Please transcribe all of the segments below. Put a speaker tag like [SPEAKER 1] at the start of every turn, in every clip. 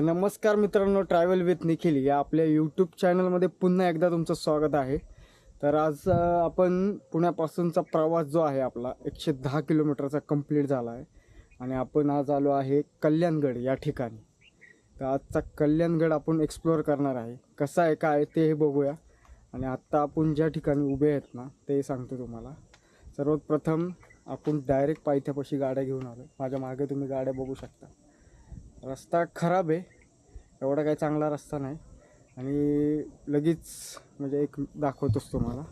[SPEAKER 1] नमस्कार मित्रांनो travel with Nikhil या आपल्या यूट्यूब चॅनलमध्ये पुन्हा एकदा तुमचं स्वागत आहे. तर आज आपण पुण्यापासूनचा प्रवास जो आहे आपला एकशे दहा किलोमीटरचा कंप्लीट झाला आहे. आणि आपण आज आलो आहे कल्याणगड या ठिकाणी. तर आजचा कल्याणगड आपण एक्सप्लोअर करणार आहे. कसा आहे काय ते हे बघूया. आणि आत्ता आपण ज्या ठिकाणी उभे आहेत ना ते सांगतो तुम्हाला. सर्वात प्रथम आपण डायरेक्ट पायथ्यापाशी गाड्या घेऊन आलो माझ्या मागे तुम्ही गाड्या बघू शकता. रस्ता खराब आहे. एवढा काही चांगला रस्ता नाही. आणि लगेच म्हणजे एक दाखवतोच तुम्हाला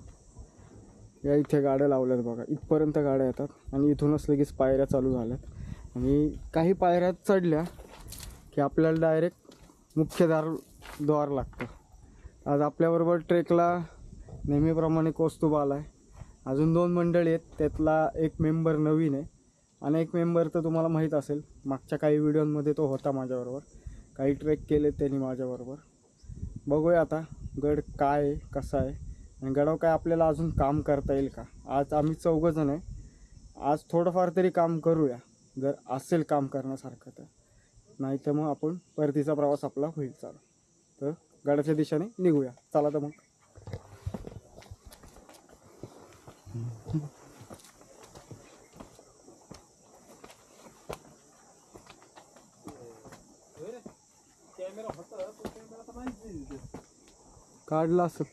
[SPEAKER 1] या इथे गाड्या लावल्यात बघा. इथपर्यंत गाड्या येतात आणि इथूनच लगेच पायऱ्या चालू झाल्यात. आणि काही पायऱ्या चढल्या की आपल्याला डायरेक्ट मुख्यदार द्वार लागतं. आज आपल्याबरोबर ट्रेकला नेहमीप्रमाणे कौस्तुभ आला आहे अजून दोन मंडळी आहेत. त्यातला एक मेंबर नवीन आहे. आणि एक मेंबर तर तुम्हाला माहीत असेल मागच्या काही व्हिडिओमध्ये तो होता माझ्याबरोबर. काही ट्रेक केले त्यांनी माझ्याबरोबर. बघूया आता गड काय आहे कसा आहे आणि गडावर काय आपल्याला अजून काम करता येईल का? आज आम्ही चौघंजण आहे. आज थोडंफार तरी काम करूया जर असेल काम करण्यासारखं तर. नाही तर मग आपण परतीचा प्रवास आपला होईल चालू तर गडाच्या दिशेने निघूया. चला तर मग. काढला असं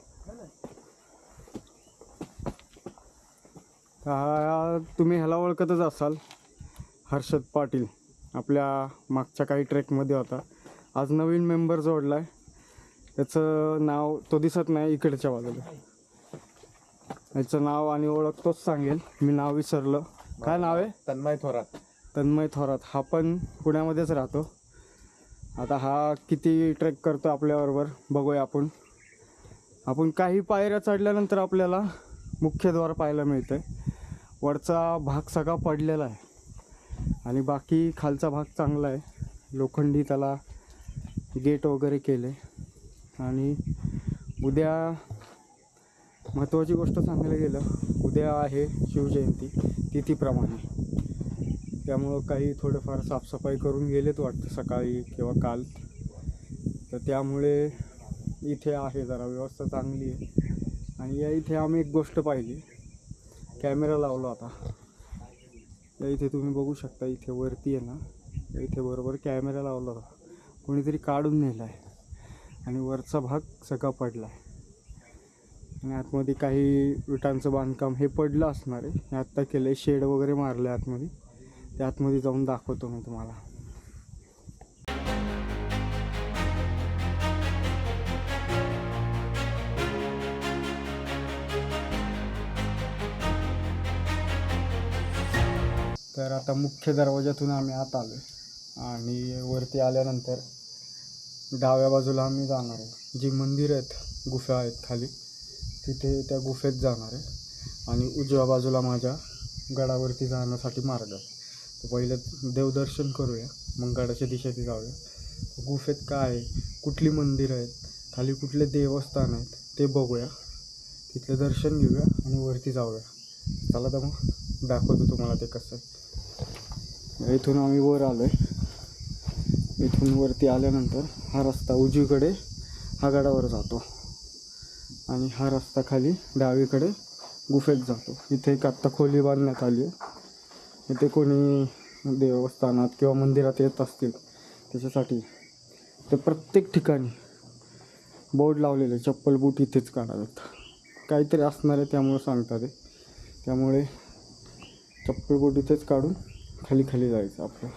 [SPEAKER 1] हा तुम्ही ह्याला ओळखतच असाल. हर्षद पाटील आपल्या मागच्या काही ट्रेकमध्ये होता. आज नवीन मेंबर जोडला आहे त्याचं नाव तो दिसत नाही इकडच्या बाजूला. याचं नाव आणि ओळख तोच सांगेल. मी नाव विसरलं. काय नाव आहे?
[SPEAKER 2] तन्मय थोरात.
[SPEAKER 1] तन्मय थोरात. हा पण पुण्यामध्येच राहतो. आता हा किती ट्रेक करतो आपल्याबरोबर बघूया आपण. आपण काही पायऱ्या चढल्यानंतर आपल्याला मुख्यद्वार पाहायला मिळतं आहे वरचा भाग सगळा पडलेला आहे. आणि बाकी खालचा भाग चांगला आहे. लोखंडी त्याला गेट वगैरे केले. आणि उद्या महत्त्वाची गोष्ट सांगायला गेलं उद्या आहे शिवजयंती तिथीप्रमाणे. त्यामुळं काही थोडंफार साफसफाई करून गेलेत वाटतं सकाळी किंवा काल. तर त्यामुळे इथे आहे जरा व्यवस्था चांगली आहे. आणि या इथे आम्ही एक गोष्ट पाहिली. कॅमेरा लावला होता. या इथे तुम्ही बघू शकता इथे वरती आहे ना या इथे बरोबर कॅमेरा लावला होता. कोणीतरी काढून नेला आहे आणि वरचा भाग सगळा पडला आहे आणि आतमध्ये काही विटांचं बांधकाम हे पडलं असणार आहे. मी आत्ता केलं आहे शेड वगैरे मारलं आहे आतमध्ये. ते आतमध्ये जाऊन दाखवतो मी तुम्हाला. तर आता मुख्य दरवाज्यातून आम्ही आत आलो आहे आणि वरती आल्यानंतर डाव्या बाजूला आम्ही जाणार आहे. जी मंदिरं आहेत गुफा आहेत खाली तिथे त्या गुफेत जाणार आहे. आणि उजव्या बाजूला माझ्या गडावरती जाण्यासाठी मार्ग आहे. तर पहिलं देवदर्शन करूया मग गडाच्या दिशेने जाऊया. गुफेत काय आहे? कुठली मंदिरं आहेत? खाली कुठले देवस्थान आहेत? ते बघूया. तिथलं दर्शन घेऊया आणि वरती जाऊया. चला तर मग दाखवतो तुम्हाला ते कसं आहे. इथून आम्ही वर आलो आहे इथून वरती आल्यानंतर हा रस्ता उजवीकडे हा गडावर जातो आणि हा रस्ता खाली डावीकडे गुफेत जातो. इथे एक आत्ता खोली बांधण्यात आली आहे. इथे कोणी देवस्थानात किंवा मंदिरात येत असतील त्याच्यासाठी तर प्रत्येक ठिकाणी बोर्ड लावलेले चप्पल बूट इथेच काढावेत. काहीतरी असणार आहे त्यामुळे सांगतात ते त्यामुळे चप्पल बूट इथेच काढून खाली खाली जायचं आपलं.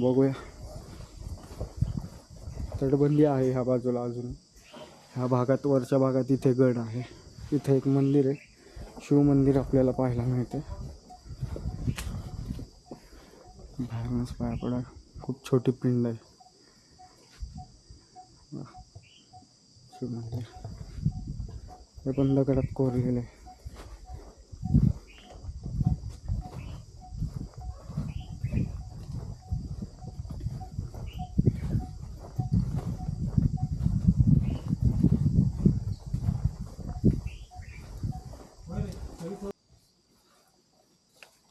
[SPEAKER 1] बघूया. तटबंदी आहे ह्या बाजूला अजून. ह्या भागात वरच्या भागात इथे गड आहे. इथे एक मंदिर आहे. शिवमंदिर आपल्याला पाहायला मिळते. बाहेरूनच पाया पडा. खूप छोटी पिंड आहे. शिवमंदिर हे पण दगडात कोरलेलं आहे.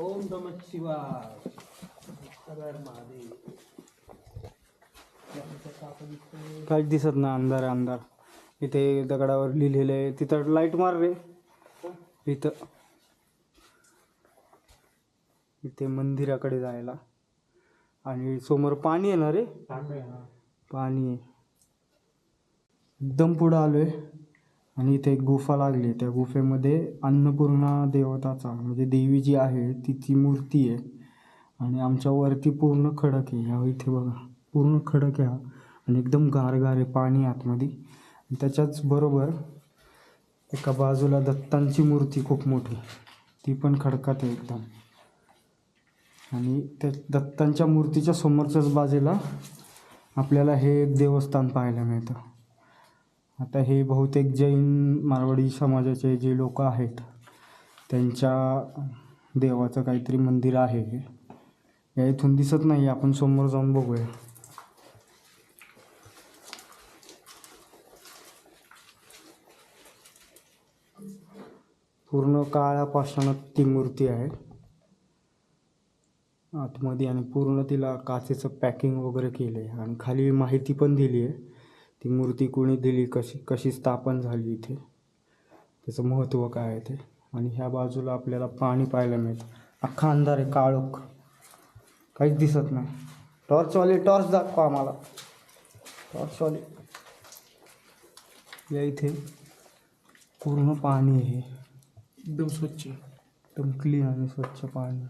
[SPEAKER 2] ओम नमः शिवाय. महादेव
[SPEAKER 1] काहीच दिसत नाही अंधार आहे अंधार. इथे दगडावर लिहिलेलं आहे. तिथं लाइट मार रे. इथं. इथे मंदिराकडे जायला. आणि समोर पाणी आहे ना रे? पाणी आहे. एकदम पुढं आलोय. आणि इथे एक गुफा लागली त्या गुफेमध्ये अन्नपूर्णा देवताचा म्हणजे देवी जी आहे तिची मूर्ती आहे. आणि आमच्या वरती पूर्ण खडक आहे. ह्या इथे बघा पूर्ण खडक आहे हा. आणि एकदम गारगार आहे पाणी आतमध्ये. त्याच्याच बरोबर एका बाजूला दत्तांची मूर्ती खूप मोठी ती पण खडकात आहे एकदम. आणि त्या दत्तांच्या मूर्तीच्या समोरच्याच बाजूला आपल्याला हे एक देवस्थान पाहायला मिळतं. आता हे बहुतेक जैन मारवाडी समाजाचे जे लोक आहेत त्यांच्या देवाचं काहीतरी मंदिर आहे. हे या इथून दिसत नाही आपण समोर जाऊन बघूया. पूर्ण काळ्या पाषाणात ती मूर्ती आहे. आतमध्ये आणि पूर्ण तिला काचेचं पॅकिंग वगैरे केलं आहे आणि खाली माहिती पण दिली आहे ती मूर्ती कोणी दिली कशी कशी स्थापन झाली इथे? त्याचं महत्त्व काय आहे ते? आणि ह्या बाजूला आपल्याला पाणी पाहायला मिळतं. अख्खा अंधार आहे काळोख. काहीच दिसत नाही. टॉर्चवाले टॉर्च दाखवा आम्हाला. टॉर्चवाले. या इथे पूर्ण पाणी आहे.
[SPEAKER 2] एकदम स्वच्छ.
[SPEAKER 1] एकदम क्लीन आणि स्वच्छ पाणी.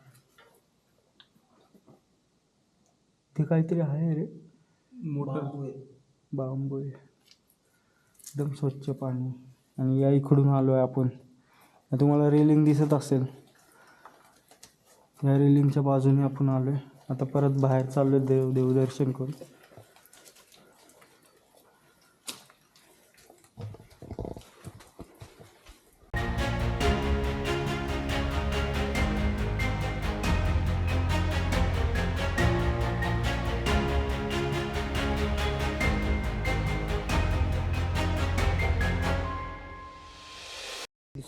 [SPEAKER 1] ते काहीतरी आहे रे.
[SPEAKER 2] मोटर
[SPEAKER 1] बांबू आहे. एकदम स्वच्छ पाणी. आणि या इकडून आलो आहे आपण तुम्हाला रेलिंग दिसत असेल. या रेलिंगच्या बाजूने आपण आलो आहे आता परत बाहेर चाललो आहे देव देवदर्शन करून.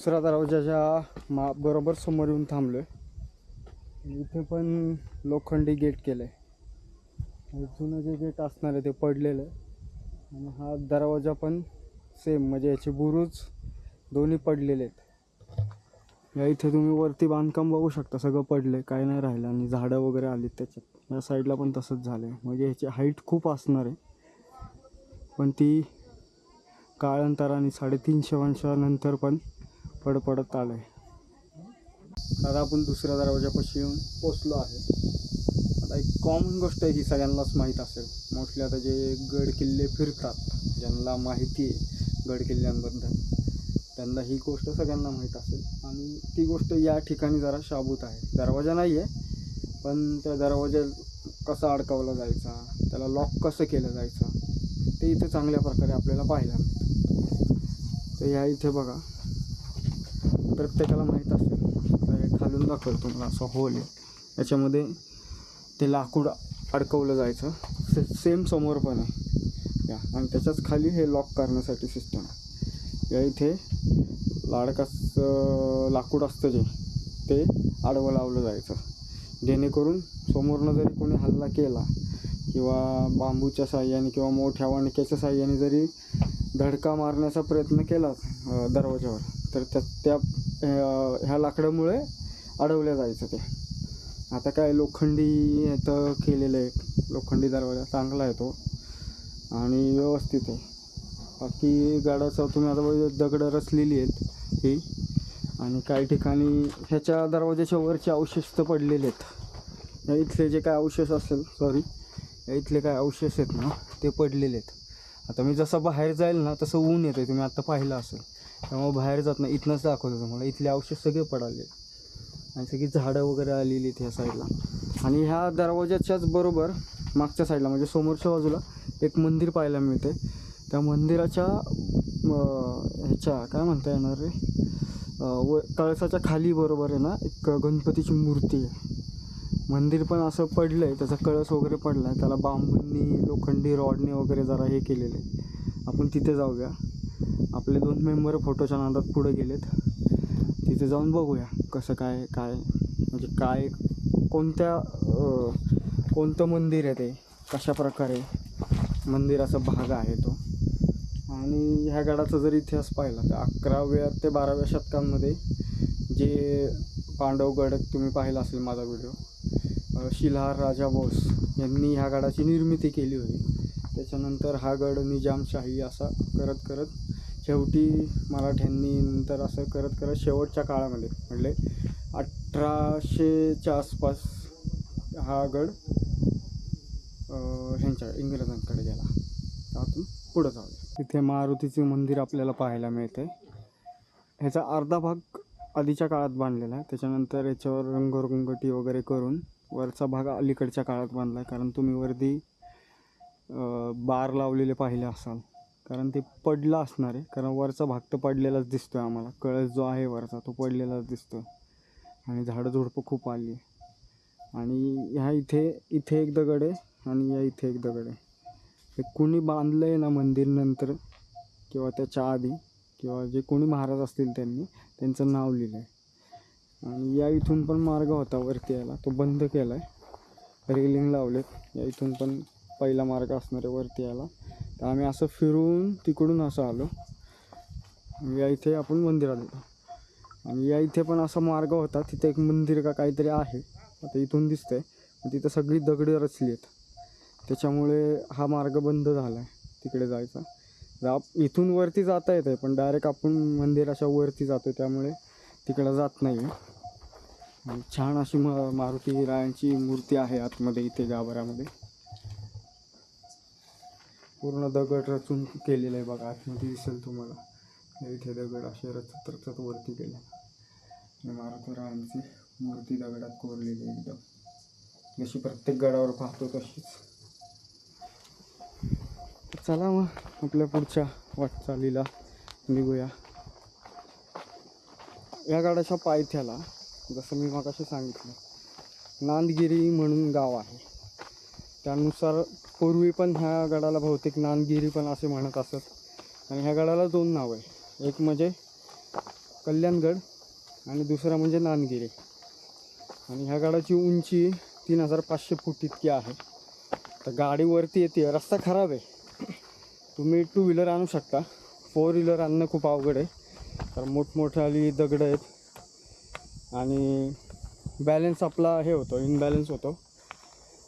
[SPEAKER 1] दुसरा दरवाजाच्या मा बरोबर समोर येऊन थांबलो आहे इथे पण लोखंडी गेट केलं आहे जुनं जे गेट असणार आहे ते पडलेलं आहे. आणि हा दरवाजा पण सेम म्हणजे याचे बुरुज दोन्ही पडलेले आहेत. या इथे तुम्ही वरती बांधकाम बघू शकता सगळं पडलं आहे काय नाही राहिलं. आणि झाडं वगैरे आलीत त्याच्यात. या साईडला पण तसंच झालं आहे म्हणजे ह्याची हाईट खूप असणार आहे. पण ती काळांतराने साडेतीनशे वर्षानंतर पण फडफडत आलं आहे आता आपण दुसऱ्या दरवाजापाशी येऊन पोचलो आहे. आता एक कॉमन गोष्ट आहे ही सगळ्यांनाच माहीत असेल. मोस्टली आता जे गड किल्ले फिरतात ज्यांना माहिती आहे गड किल्ल्यांबद्दल त्यांना ही गोष्ट सगळ्यांना माहीत असेल. आणि ती गोष्ट या ठिकाणी जरा शाबूत आहे. दरवाजा नाही आहे पण त्या दरवाजा कसा अडकवला जायचा त्याला लॉक कसं केलं जायचं ते इथे चांगल्या प्रकारे आपल्याला पाहायला मिळतं. तर या इथे बघा. प्रत्येकाला माहीत असेल. खालून दाखवलं तुम्हाला असं होल आहे. याच्यामध्ये ते लाकूड अडकवलं जायचं. से सेम समोर पण आहे. या आणि त्याच्याच खाली हे लॉक करण्यासाठी सिस्टम या इथे लाडकाचं लाकूड असतं जे ते आडवं लावलं जायचं. जेणेकरून समोरनं जरी कोणी हल्ला केला किंवा बांबूच्या साह्याने किंवा मोठ्या वाणक्याच्या साह्याने जरी धडका मारण्याचा प्रयत्न केला दरवाज्यावर तर त्या त्या ह्या लाकडामुळे अडवल्या जायचं ते. आता काय लोखंडी तर केलेलं आहे. लोखंडी दरवाजा चांगला आहे तो. आणि व्यवस्थित आहे. बाकी गाडाचं तुम्ही आता दगडं रचलेली आहेत ही. आणि काही ठिकाणी ह्याच्या दरवाजाच्या वरचे अवशेष तर पडलेले आहेत. या इथले जे काय अवशेष असेल सॉरी या इथले काय अवशेष आहेत ना ते पडलेले आहेत. आता मी जसं बाहेर जाईल ना तसं ऊन येतं तुम्ही आता पाहिलं असेल. त्यामुळे बाहेर जात नाही. इथनंच दाखवतो तुम्हाला इथले औषध सगळे पडाले. आणि सगळी झाडं वगैरे आलेली आहेत ह्या साईडला. आणि ह्या दरवाजाच्याच बरोबर मागच्या साईडला म्हणजे समोरच्या बाजूला एक मंदिर पाहायला मिळते त्या मंदिराच्या ह्याच्या काय म्हणता येणार रे? व कळसाच्या खाली बरोबर आहे ना एक गणपतीची मूर्ती आहे. मंदिर पण असं पडलं आहे त्याचा कळस वगैरे पडला आहे त्याला बांबूंनी लोखंडी रॉडने वगैरे जरा हे केलेलं आहे. आपण तिथे जाऊया. आपले दोन मेंबर फोटोच्या नादात पुढे गेलेत. तिथे जाऊन बघूया कसं काय काय म्हणजे काय कोणत्या कोणतं मंदिर आहे ते कशा प्रकारे मंदिराचा भाग आहे तो. आणि ह्या गडाचा जर इतिहास पाहिला तर अकराव्या ते बाराव्या शतकांमध्ये जे पांडवगड तुम्ही पाहिला असेल माझा व्हिडिओ अ, शिलाहार राजा बोस यांनी ह्या गडाची निर्मिती केली होती. त्याच्यानंतर हा गड निजामशाही असा करत करत शेवटी मराठ्यांनी नंतर असं करत करत शेवटच्या काळामध्ये म्हणजे अठराशेच्या आसपास हा गड ह्यांच्या इंग्रजांकडे गेला. त्यातून पुढं जाऊया. तिथे मारुतीचे मंदिर आपल्याला पाहायला मिळते ह्याचा अर्धा भाग आधीच्या काळात बांधलेला आहे. त्याच्यानंतर याच्यावर रंगरंगटी वगैरे करून वरचा भाग अलीकडच्या काळात बांधला आहे कारण तुम्ही वरती बार लावलेले पाहिले असाल. कारण ते पडलं असणार आहे. कारण वरचा भाग तर पडलेलाच दिसतो आहे आम्हाला. कळस जो आहे वरचा तो पडलेलाच दिसतो आणि झाडं झुडपं खूप आली आहे. आणि ह्या इथे इथे एक दगड आहे आणि या इथे एक दगड आहे. हे कुणी बांधलं आहे ना मंदिर नंतर किंवा त्याच्या आधी किंवा जे कोणी महाराज असतील त्यांनी त्यांचं नाव लिहिलं आहे आणि या इथून पण मार्ग होता वरती यायला. तो बंद केला आहे रेलिंग लावलेत. या इथून पण पहिला मार्ग असणार आहे वरती यायला. तर आम्ही असं फिरून तिकडून असं आलो. या इथे आपण मंदिरात येतो आणि या इथे पण असा मार्ग होता तिथे एक मंदिर का काहीतरी आहे. आता इथून दिसतंय तिथं सगळी दगडं रचली आहेत. त्याच्यामुळे हा मार्ग बंद झाला आहे तिकडे जायचा. जा इथून वरती जाता येतं पण डायरेक्ट आपण मंदिराच्या वरती जातो त्यामुळे तिकडं जात नाही आहे छान अशी म मारुती रायांची मूर्ती आहे आतमध्ये इथे गाभाऱ्यामध्ये. पूर्ण दगड रचून केलेलं आहे बघा. आतमध्ये दिसेल तुम्हाला. इथे दगड असे रचत रचत वरती केले. आणि मारुती मूर्ती दगडात कोरलेली एकदम. जशी प्रत्येक गडावर पाहतो तशीच. चला मग आपल्या पुढच्या वाटचालीला निघूया. या गाड्याच्या पायथ्याला जसं मी मगाशी सांगितलं नांदगिरी म्हणून गाव आहे. त्यानुसार पूर्वी पण ह्या गडाला बहुतेक नानगिरी पण असे म्हणत असत. आणि ह्या गडाला दोन नाव आहे एक म्हणजे कल्याणगड आणि दुसरा म्हणजे नानगिरी आणि ह्या गडाची उंची तीन हजार पाचशे फूट इतकी आहे. तर गाडीवरती येते. रस्ता खराब आहे. तुम्ही टू व्हीलर आणू शकता. फोर व्हीलर आणणं खूप अवघड आहे. तर मोठमोठाली दगडं आहेत. आणि बॅलन्स आपला हे होतो इनबॅलन्स होतो.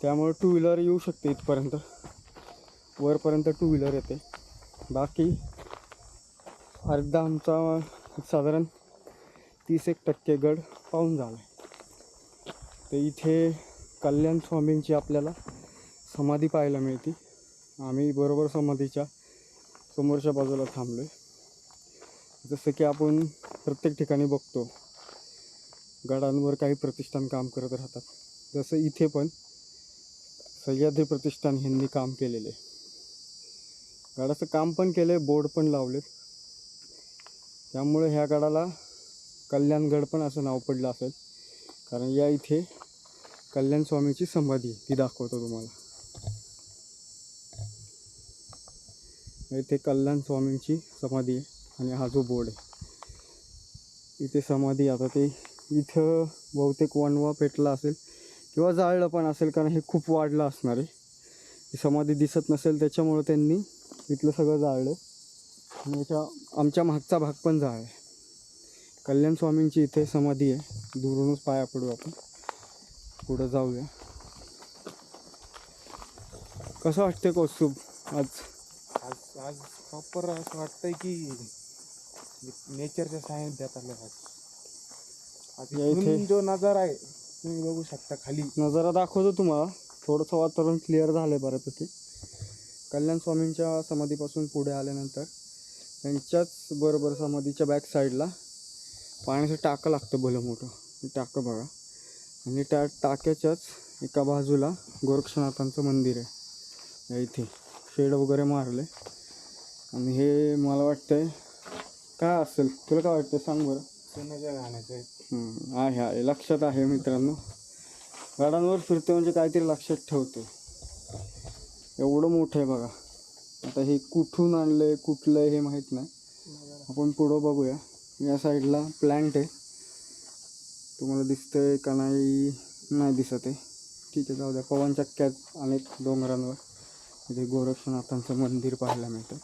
[SPEAKER 1] त्यामुळे टू व्हीलर येऊ शकते इथपर्यंत. वरपर्यंत टू व्हीलर येते. बाकी अर्धा आमचा साधारण तीस एक टक्के गड पाहून झाला आहे तर इथे कल्याण स्वामींची आपल्याला समाधी पाहायला मिळते. आम्ही बरोबर समाधीच्या समोरच्या बाजूला थांबलो आहे जसं की आपण प्रत्येक ठिकाणी बघतो गडांवर काही प्रतिष्ठान काम करत राहतात. जसं इथे पण सह्याद्री प्रतिष्ठान ह्यांनी काम केलेले. आहे गडाचं काम पण केलं आहे बोर्ड पण लावलेत त्यामुळे ह्या गडाला कल्याणगड पण असं नाव पडलं असेल. कारण या इथे कल्याण स्वामीची समाधी आहे, ती दाखवतो तुम्हाला. इथे कल्याण स्वामींची समाधी आहे आणि हा जो बोर्ड आहे. इथे समाधी आता ते इथं बहुतेक वनवा पेटला असेल. किंवा जाळलं पण असेल कारण हे खूप वाढलं असणार आहे. समाधी दिसत नसेल त्याच्यामुळं त्यांनी इथलं सगळं जाळलं. आणि याच्या आमच्या मागचा भाग पण जाळ आहे. कल्याण स्वामींची इथे समाधी आहे. दुरूनच पाया पडू आपण. पुढं जाऊया. कसं वाटतंय कौस्तुभ आज?
[SPEAKER 2] आज आज प्रॉपर असं वाटतंय की नेचरच्या सानिध्यात आलं आज.
[SPEAKER 1] इथे-
[SPEAKER 2] जो नजारा आहे तुम्ही बघू शकता खाली.
[SPEAKER 1] नजारा दाखवतो तुम्हाला. थोडंसं वातावरण क्लिअर झालं आहे बऱ्यापैकी. कल्याण स्वामींच्या समाधीपासून पुढे आल्यानंतर त्यांच्याच बरोबर समाधीच्या बॅक साईडला पाण्याचं टाकं लागतं भलं मोठं. टाकं बघा. आणि त्या टाक्याच्याच एका बाजूला गोरक्षनाथांचं मंदिर आहे. इथे. शेड वगैरे मारले आणि हे मला वाटतंय काय असेल? तुला काय वाटतं सांग बरं.
[SPEAKER 2] गाण्याचं
[SPEAKER 1] आहे? आहे लक्षात आहे मित्रांनो. गाड्यांवर फिरते म्हणजे काहीतरी लक्षात ठेवते एवढं मोठं आहे बघा. आता हे कुठून आणलंय कुठलं आहे हे माहीत नाही. आपण पुढं बघूया. या साईडला प्लॅन्ट आहे. तुम्हाला दिसतंय का नाही नाही दिसत आहे. ठीक आहे जाऊ द्या. पवन चक्क्यात अनेक डोंगरांवर. इथे गोरक्षनाथांचं मंदिर पाहायला मिळतं.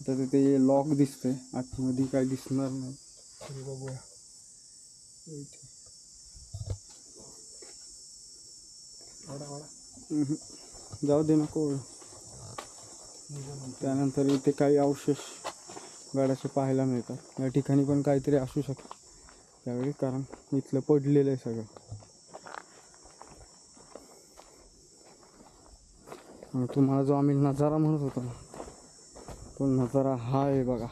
[SPEAKER 1] आता तिथे लॉक दिसतंय. आतमध्ये काय दिसणार नाही.
[SPEAKER 2] तरी बघूया.
[SPEAKER 1] जाऊ दे नको त्यानंतर इथे काही अवशेष गाड्याचे पाहायला मिळतात. या ठिकाणी पण काहीतरी असू शकतं. त्यावेळी कारण इथलं पडलेलं आहे सगळं. आणि तुम्हाला जो आम्ही नजारा म्हणत होतो ना तो नजारा हा आहे बघा.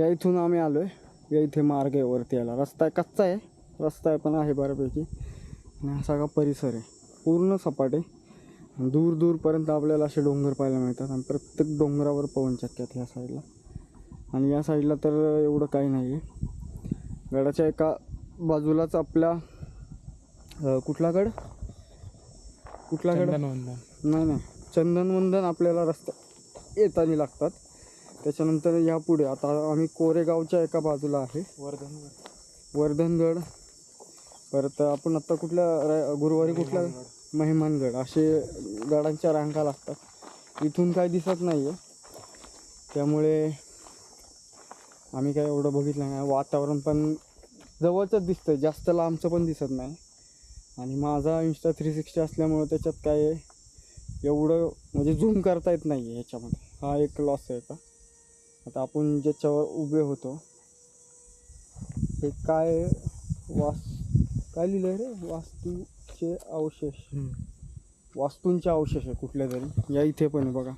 [SPEAKER 1] या इथून आम्ही आलोय. या इथे मार्ग आहे वरती यायला. रस्ता आहे कच्चा आहे. रस्ता आहे पण आहे बऱ्यापैकी. आणि हा सगळा परिसर आहे. पूर्ण सपाट आहे. दूर दूरपर्यंत आपल्याला असे डोंगर पाहायला मिळतात. आणि प्रत्येक डोंगरावर पवनचक्क्यात ह्या साईडला. आणि या साईडला तर एवढं काही नाही आहे गडाच्या एका बाजूलाच आपल्या कुठला गड? कुठला गड? नाही नाही. चंदनवंदन आपल्याला रस्ता येताना लागतात. त्याच्यानंतर यापुढे आता आम्ही कोरेगावच्या एका बाजूला आहे.
[SPEAKER 2] वर्धन
[SPEAKER 1] वर्धनगड. परत आपण आत्ता कुठल्या गुरुवारी कुठल्या? महिमानगड. असे गडांच्या रांगा लागतात. इथून काही दिसत नाही आहे त्यामुळे आम्ही काय एवढं बघितलं नाही. वातावरण पण जवळचंच दिसतं जास्त लांबचं पण दिसत नाही. आणि माझा इंस्टा थ्री सिक्स्टी असल्यामुळं त्याच्यात काय एवढं म्हणजे झूम करता येत नाही आहे ह्याच्यामध्ये. हा एक लॉस आहे का आता आपण ज्याच्यावर उभे होतो हे काय वास काय लिहिलं आहे रे? वास्तूचे अवशेष. वास्तूंचे अवशेष आहे कुठल्या तरी. या इथे पण आहे बघा.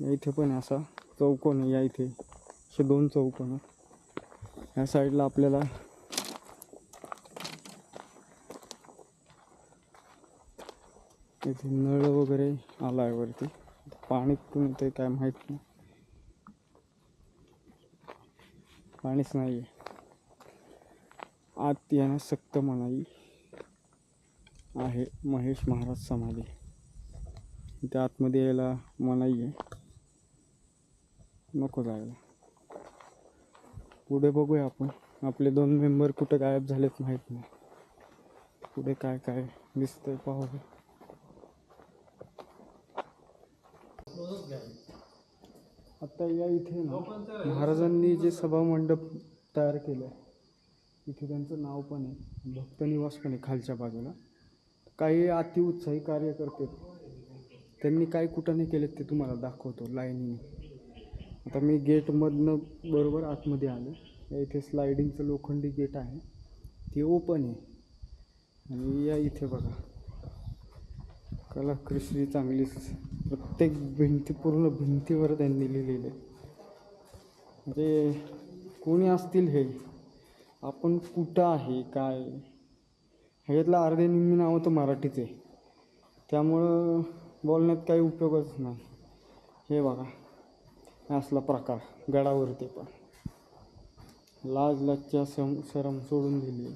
[SPEAKER 1] या इथे पण आहे असा चौकोन आहे या इथे. असे दोन चौकोन आहेत. या साईडला आपल्याला इथे नळ वगैरे आला आहे वरती. पाणी कुठून येते काय माहीत नाही. पाणीच नाही आहे आत येण्यास सक्त मनाई आहे महेश महाराज समाधी. इथे आतमध्ये यायला मनाई आहे. नको जायला. पुढे बघूया आपण. आपले दोन मेंबर कुठं गायब झालेत माहीत नाही. पुढे काय काय दिसतंय पाहूया. आता या इथे ना महाराजांनी जे सभा मंडप तयार केलं आहे इथे त्यांचं नाव पण आहे भक्तनिवास पण आहे खालच्या बाजूला. काही अतिउत्साही कार्यकर्ते त्यांनी काय कुठं नाही केलेत ते तुम्हाला दाखवतो लाईनीने. आता मी गेटमधनं बरोबर आतमध्ये आलो. या इथे स्लायडिंगचं लोखंडी गेट आहे. ते ओपन आहे. आणि या इथे बघा. कलाकृषी चांगलीच प्रत्येक भिंती पूर्ण भिंतीवर त्यांनी लिहिलेलं आहे. म्हणजे कोणी असतील हे आपण कुठं आहे काय ह्याच्यातलं अर्धे निम्मी नावं तर मराठीच आहे. त्यामुळं बोलण्यात काही उपयोगच नाही. हे बघा हे असला प्रकार गडावरती पण. लाज लाजच्या सम शरम सोडून दिली.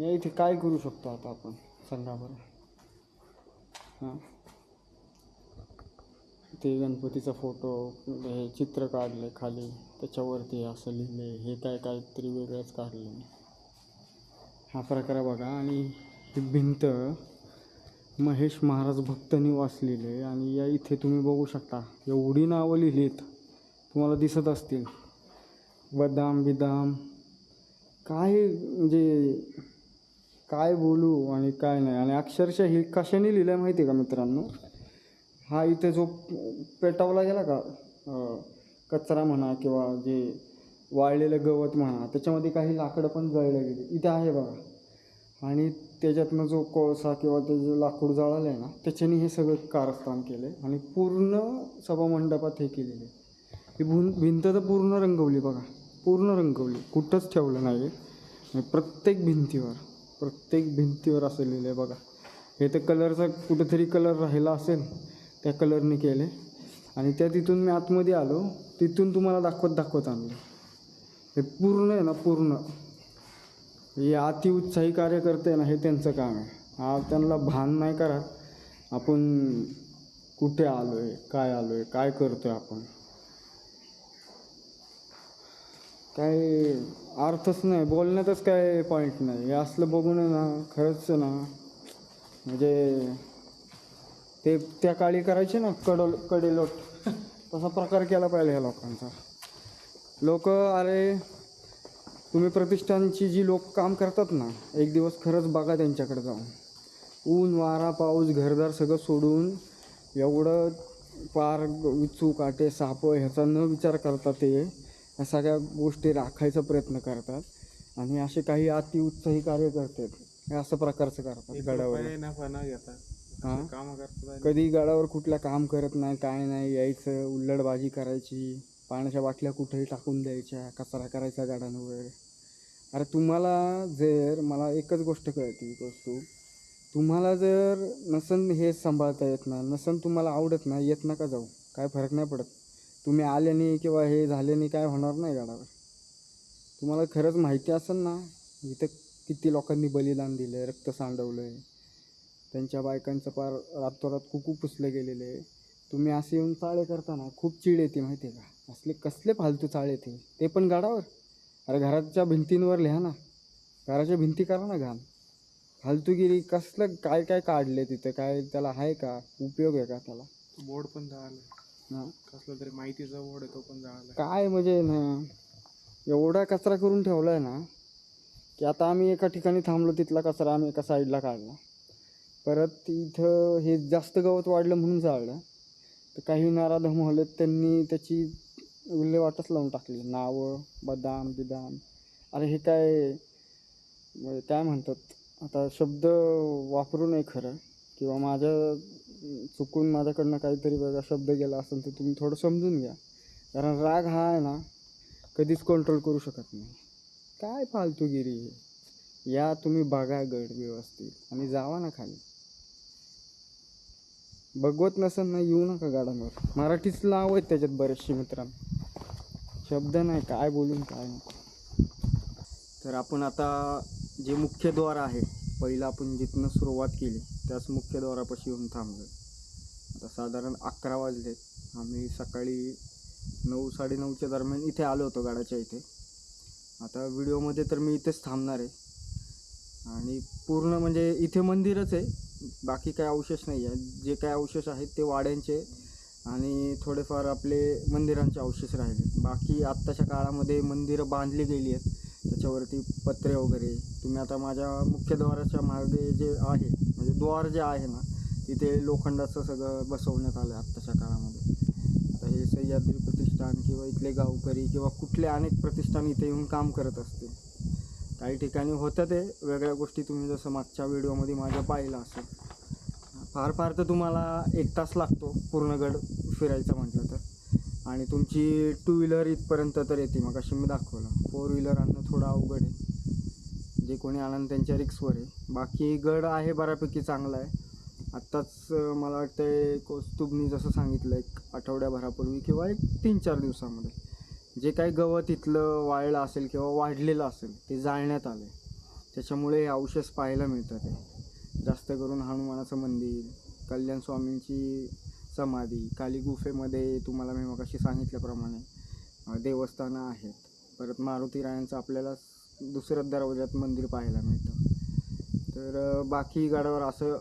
[SPEAKER 1] या इथे काय करू शकतो आता आपण? सांगा बरं. हां. ते गणपतीचा फोटो हे चित्र काढले खाली. त्याच्यावरती असं लिहिले हे काय काहीतरी वेगळंच काढलं हा प्रकार बघा. आणि ही भिंत महेश महाराज भक्त निवास लिहिले आणि या इथे तुम्ही बघू शकता एवढी नावं लिहिलीत तुम्हाला दिसत असतील. बदाम बिदाम. काय म्हणजे काय बोलू आणि काय नाही. आणि अक्षरशः हे कशाने लिहिलं आहे माहिती आहे का मित्रांनो? हा इथे जो पेटावला गेला का कचरा म्हणा किंवा जे वाळलेलं गवत म्हणा त्याच्यामध्ये काही लाकडं पण जळलं गेली. इथे आहे बघा. आणि त्याच्यातनं जो कोळसा किंवा ते जे लाकूड जळालं आहे ना त्याच्याने हे सगळं कारस्थान केलं आहे आणि पूर्ण सभामंडपात हे केलेलं. आहे ही भून भिंत तर पूर्ण रंगवली बघा. पूर्ण रंगवली. कुठंच ठेवलं नाही आणि प्रत्येक भिंतीवर. प्रत्येक भिंतीवर असं लिहिलं आहे बघा. हे तर कलरचा कुठेतरी कलर राहिला असेल त्या कलरने केले आणि त्या तिथून मी आतमध्ये आलो तिथून तुम्हाला दाखवत दाखवत आणलं. हे पूर्ण आहे ना पूर्ण. हे अतिउत्साही कार्यकर्ते आहे ना हे त्यांचं काम आहे. हा त्यांना भान नाही करत आपण कुठे आलो आहे काय आलो आहे काय करतो आहे आपण? काय अर्थच नाही बोलण्यातच काय पॉईंट नाही. हे असलं बघून ना खरंच ना म्हणजे ते त्या काळी करायचे ना कडोल कडेलोट. तसा प्रकार केला पाहिजे ह्या लोकांचा. लोक अरे तुम्ही प्रतिष्ठानची जी लोक काम करतात ना एक दिवस खरंच बघा त्यांच्याकडे जाऊन. ऊन वारा पाऊस घरदार सगळं सोडून एवढं पार विचू काटे साप ह्याचा न विचार करता ते या सगळ्या गोष्टी राखायचा प्रयत्न करतात आणि असे काही अतिउत्साही कार्य करतात. हे असं प्रकारचं करतात गडावर.
[SPEAKER 2] नफा न घेता काम करतात
[SPEAKER 1] कधी गडावर कुठलं काम करत नाही काय नाही यायचं उल्लडबाजी करायची पाण्याच्या बाटल्या कुठेही टाकून द्यायच्या कचरा करायचा गाड्यांवर अरे तुम्हाला जर मला एकच गोष्ट कळते वस्तू. तुम्हाला जर नसन हे सांभाळता येत ना नसन तुम्हाला आवडत नाही येत नका जाऊ. काय फरक नाही पडत. तुम्ही आल्याने किंवा हे झाल्याने काय होणार नाही गाडावर तुम्हाला खरंच माहिती असेल ना इथं किती लोकांनी बलिदान दिलं आहे रक्त सांडवलं आहे त्यांच्या बायकांचं पार रातोरात कुकू पुसले गेलेले. तुम्ही असे येऊन चाळे करताना खूप चिड येते माहिती आहे का? असले कसले फालतू चाळे ते ते पण गाडावर अरे घराच्या भिंतींवर लिहा ना. घराच्या भिंती करा ना घाण. फालतूगिरी कसलं काय काय काढले तिथं? काय त्याला आहे का? उपयोग आहे का त्याला?
[SPEAKER 2] बोर्ड पण
[SPEAKER 1] झालं
[SPEAKER 2] कसलं तरी माहितीचा ओढ आहे तो पण जाळला
[SPEAKER 1] काय म्हणजे ना एवढा कचरा करून ठेवला आहे ना की आता आम्ही एका ठिकाणी थांबलो तिथला कचरा आम्ही एका साईडला काढला. परत इथं हे जास्त गवत वाढलं म्हणून जाळलं. तर काही नाराध होले त्यांनी त्याची विल्हेवाटच लावून टाकली. नावं बदाम बिदाम. अरे हे काय म्हणजे काय म्हणतात आता शब्द वापरू नये खरं. किंवा माझ्या चुकून माझ्याकडनं काहीतरी वेगळा शब्द गेला असेल तर तुम्ही थोडं समजून घ्या. कारण राग हा आहे ना कधीच कंट्रोल करू शकत नाही. काय फालतूगिरी आहे? या तुम्ही बघा गड व्यवस्थित आणि जावा ना खाली. बघवत नसेल ना येऊ नका गाड्यांवर. मराठीच नाव आहेत त्याच्यात बरेचसे मित्रांनो. शब्द नाही काय बोलून काय नको तर आपण आता जे मुख्य द्वार आहे पहिलं आपण जिथनं सुरुवात केली त्याच मुख्य द्वारापाशी येऊन थांबलो आता साधारण अकरा वाजले. आम्ही सकाळी नऊ साडेनऊच्या दरम्यान इथे आलो होतो गाडाच्या इथे. आता व्हिडिओमध्ये तर मी इथेच थांबणार आहे. आणि पूर्ण म्हणजे इथे मंदिरच आहे. बाकी काय अवशेष नाही आहे. जे काय अवशेष आहेत ते वाड्यांचे आणि थोडेफार आपले मंदिरांचे अवशेष राहिले बाकी आत्ताच्या काळामध्ये मंदिरं बांधली गेली आहेत. त्याच्यावरती पत्रे वगैरे. तुम्ही आता माझ्या मुख्य द्वाराच्या मागे जे आहे म्हणजे द्वार जे आहे ना तिथे लोखंडाचं सगळं बसवण्यात आलं आहे आत्ताच्या काळामध्ये. आता हे सह्याद्री प्रतिष्ठान किंवा इथले गावकरी किंवा कुठले अनेक प्रतिष्ठान इथे येऊन काम करत असतील. काही ठिकाणी होतं ते वेगळ्या गोष्टी तुम्ही जसं मागच्या व्हिडिओमध्ये माझ्या पाहिलं असेल. फार फार तर तुम्हाला एक तास लागतो पूर्णगड फिरायचं म्हटलं तर. आणि तुमची टू व्हीलर इथपर्यंत तर येते मग अशी मी दाखवलं. फोर व्हीलर आणणं थोडं अवघड आहे. जे कोणी आणणं त्यांच्या रिक्सवर आहे. बाकी गड आहे बऱ्यापैकी चांगला आहे. आत्ताच मला वाटतं कौस्तुभनी जसं सांगितलं एक आठवड्याभरापूर्वी किंवा एक तीन चार दिवसामध्ये जे काही गवत इथलं वाळलं असेल किंवा वाढलेलं असेल ते जाळण्यात आलं आहे त्याच्यामुळे हे अवशेष पाहायला मिळतात आहे जास्त करून हनुमानाचं मंदिर कल्याण स्वामींची समाधी काली गुफेमध्ये तुम्हाला मी मग सांगितल्याप्रमाणे देवस्थानं आहेत. परत मारुती रायांचं आपल्याला दुसऱ्या दरवाज्यात मंदिर पाहायला मिळतं. तर बाकी गडावर असं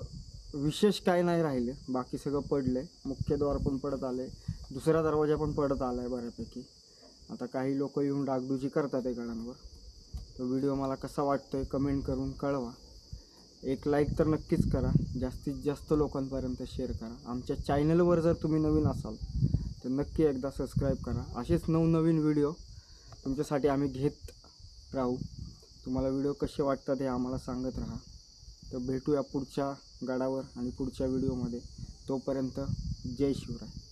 [SPEAKER 1] विशेष काय नाही राहिलं. बाकी सगळं पडलं आहे मुख्य द्वार पण पडत आलं आहे दुसरा दरवाजा पण पडत आला आहे बऱ्यापैकी. आता काही लोक येऊन डागडुजी करतात आहे गडांवर. तो व्हिडिओ मला कसा वाटतो आहे कमेंट करून कळवा. एक लाईक तर नक्कीच करा. जास्तीत जास्त लोकांपर्यंत शेअर करा. आमच्या चॅनलवर जर तुम्ही नवीन असाल तर नक्की एकदा सबस्क्राईब करा. असेच नवनवीन व्हिडिओ तुमच्यासाठी आम्ही घेत राहू. तुम्हाला व्हिडिओ कसे वाटतात हे आम्हाला सांगत राहा. तर भेटूया पुढच्या गडावर आणि पुढच्या व्हिडिओमध्ये. तोपर्यंत जय शिवराय.